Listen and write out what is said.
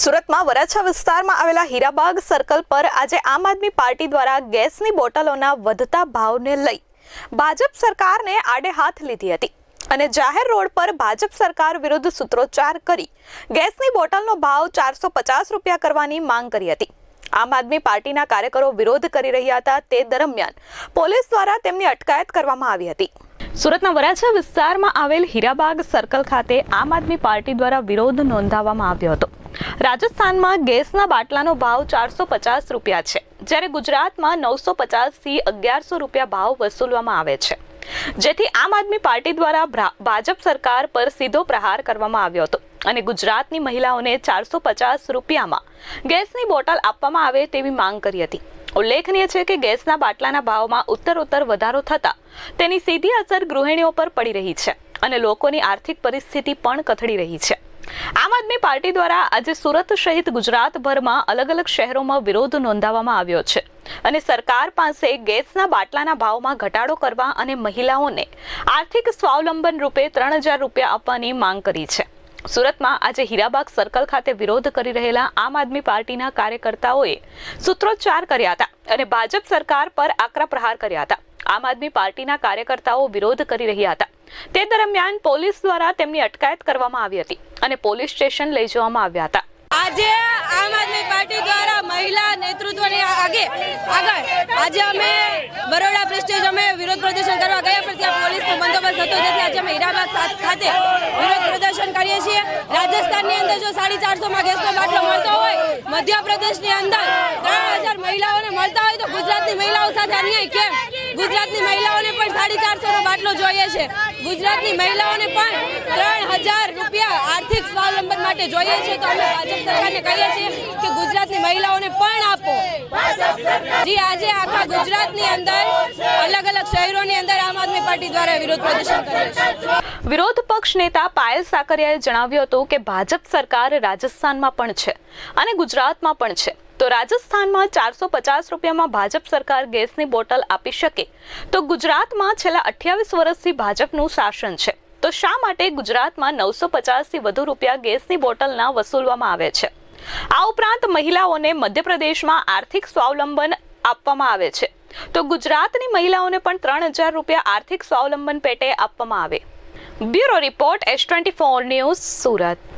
સુરતમાં વરાછા વિસ્તારમાં આવેલા હીરાબાગ સર્કલ પર આજે આમ આદમી પાર્ટી દ્વારા ગેસની બોટલોના વધતા ભાવને લઈ ભાજપ સરકારને આડે હાથ લીધી હતી. અને જાહેર રોડ પર ભાજપ સરકાર વિરુદ્ધ સૂત્રોચ્ચાર કરી ગેસની બોટલનો ભાવ ચારસો પચાસ રૂપિયા કરવાની માંગ કરી હતી. આમ આદમી પાર્ટીના કાર્યકરો વિરોધ કરી રહ્યા હતા તે દરમિયાન પોલીસ દ્વારા તેમની અટકાયત કરવામાં આવી હતી. સુરતના વરાછા વિસ્તારમાં આવેલ હીરાબાગ સર્કલ ખાતે આમ આદમી પાર્ટી દ્વારા વિરોધ નોંધાવવામાં આવ્યો હતો. રાજસ્થાનમાં ગેસના બાટલાનો ભાવ ચારસો પચાસ રૂપિયા છે, જ્યારે ગુજરાતમાં નવસો પચાસથી અગિયારસો રૂપિયા ભાવ વસૂલવામાં આવે છે. જેથી આમ આદમી પાર્ટી દ્વારા ભાજપ સરકાર પર સીધો પ્રહાર કરવામાં આવ્યો હતો અને ગુજરાતની મહિલાઓને ચારસો પચાસ રૂપિયામાં ગેસની બોટલ આપવામાં આવે તેવી માંગ કરી હતી. ઉલ્લેખનીય છે કે ગેસના બાટલાના ભાવમાં ઉત્તરોત્તર વધારો થતા તેની સીધી અસર ગૃહિણીઓ પર પડી રહી છે અને લોકોની આર્થિક પરિસ્થિતિ પણ કથળી રહી છે. આમ આદમી પાર્ટી દ્વારા આજે સુરત સહિત ગુજરાતભરમાં અલગ અલગ શહેરોમાં વિરોધ નોંધાવવામાં આવ્યો છે અને સરકાર પાસે ગેસના બાટલાના ભાવમાં ઘટાડો કરવા અને મહિલાઓને આર્થિક સ્વાવલંબન રૂપે ત્રણ હજાર રૂપિયા આપવાની માંગ કરી છે. સુરતમાં આજે હીરાબાગ સર્કલ ખાતે વિરોધ કરી રહેલા આમ આદમી પાર્ટીના કાર્યકર્તાઓએ સૂત્રોચ્ચાર કર્યા હતા અને ભાજપ સરકાર પર આકરા પ્રહાર કર્યા હતા. આમ આદમી પાર્ટીના કાર્યકર્તાઓ વિરોધ કરી રહ્યા હતા. તે દરમિયાન પોલીસ દ્વારા તેમની અટકાયત કરવામાં આવી હતી અને પોલીસ સ્ટેશન લઈ જવામાં આવ્યા હતા. આજે આમ આદમી પાર્ટી દ્વારા મહિલા નેતૃત્વની આગે આગળ આજે અમે બરોડા પ્રેસ્ટેજ અમે વિરોધ પ્રદર્શન કરવા ગયા પણ ત્યાં પોલીસનો બંદોબસ્ત હતો. જેથી આજે અમે હીરાબાદ ખાતે વિરોધ પ્રદર્શન છીએ રાજસ્થાનની અંદર જો સાડી ચારસોમાં ગેસનો બાટલો મળતો હોય, મધ્યપ્રદેશની અંદર ત્રણ હજાર મહિલાઓને મળતા હોય તો ગુજરાતની મહિલાઓ સાથે અન્યાય કેમ? ગુજરાતની મહિલાઓને પણ સાડી ચારસોનો બાટલો જોઈએ છે. ગુજરાતની મહિલાઓને પણ ત્રણ હજાર રૂપિયા આર્થિક સ્વાવલંબન માટે જોઈએ છે. તો અમે ભાજપ સરકારને કહીએ છીએ કે ગુજરાતની મહિલાઓને પણ આપો. જી, આજે આખા ગુજરાતની અંદર, અલગ અલગ શહેરોની અંદર પાર્ટી દ્વારા વિરોધ પ્રદર્શન વિરોધ પક્ષ નેતા પાયલ સાકરિયાએ જણાવ્યું હતું કે ભાજપ સરકાર રાજસ્થાનમાં પણ છે અને ગુજરાતમાં પણ છે. તો રાજસ્થાનમાં ચારસો પચાસ રૂપિયામાં ભાજપ સરકાર ગેસની બોટલ આપી શકે. તો ગુજરાતમાં છેલ્લા અઠ્યાવીસ વર્ષથી ભાજપનું શાસન છે. તો શા માટે ગુજરાતમાં નવસો પચાસથી વધુ રૂપિયા ગેસની બોટલના વસૂલવામાં આવે છે? આ ઉપરાંત મહિલાઓને મધ્યપ્રદેશમાં આર્થિક સ્વાવલંબન આપવામાં આવે છે. તો ગુજરાતની મહિલાઓને પણ ત્રણ હજાર રૂપિયા આર્થિક સ્વાવલંબન પેટે આપવામાં આવે. Bureau report S twenty four news Surat.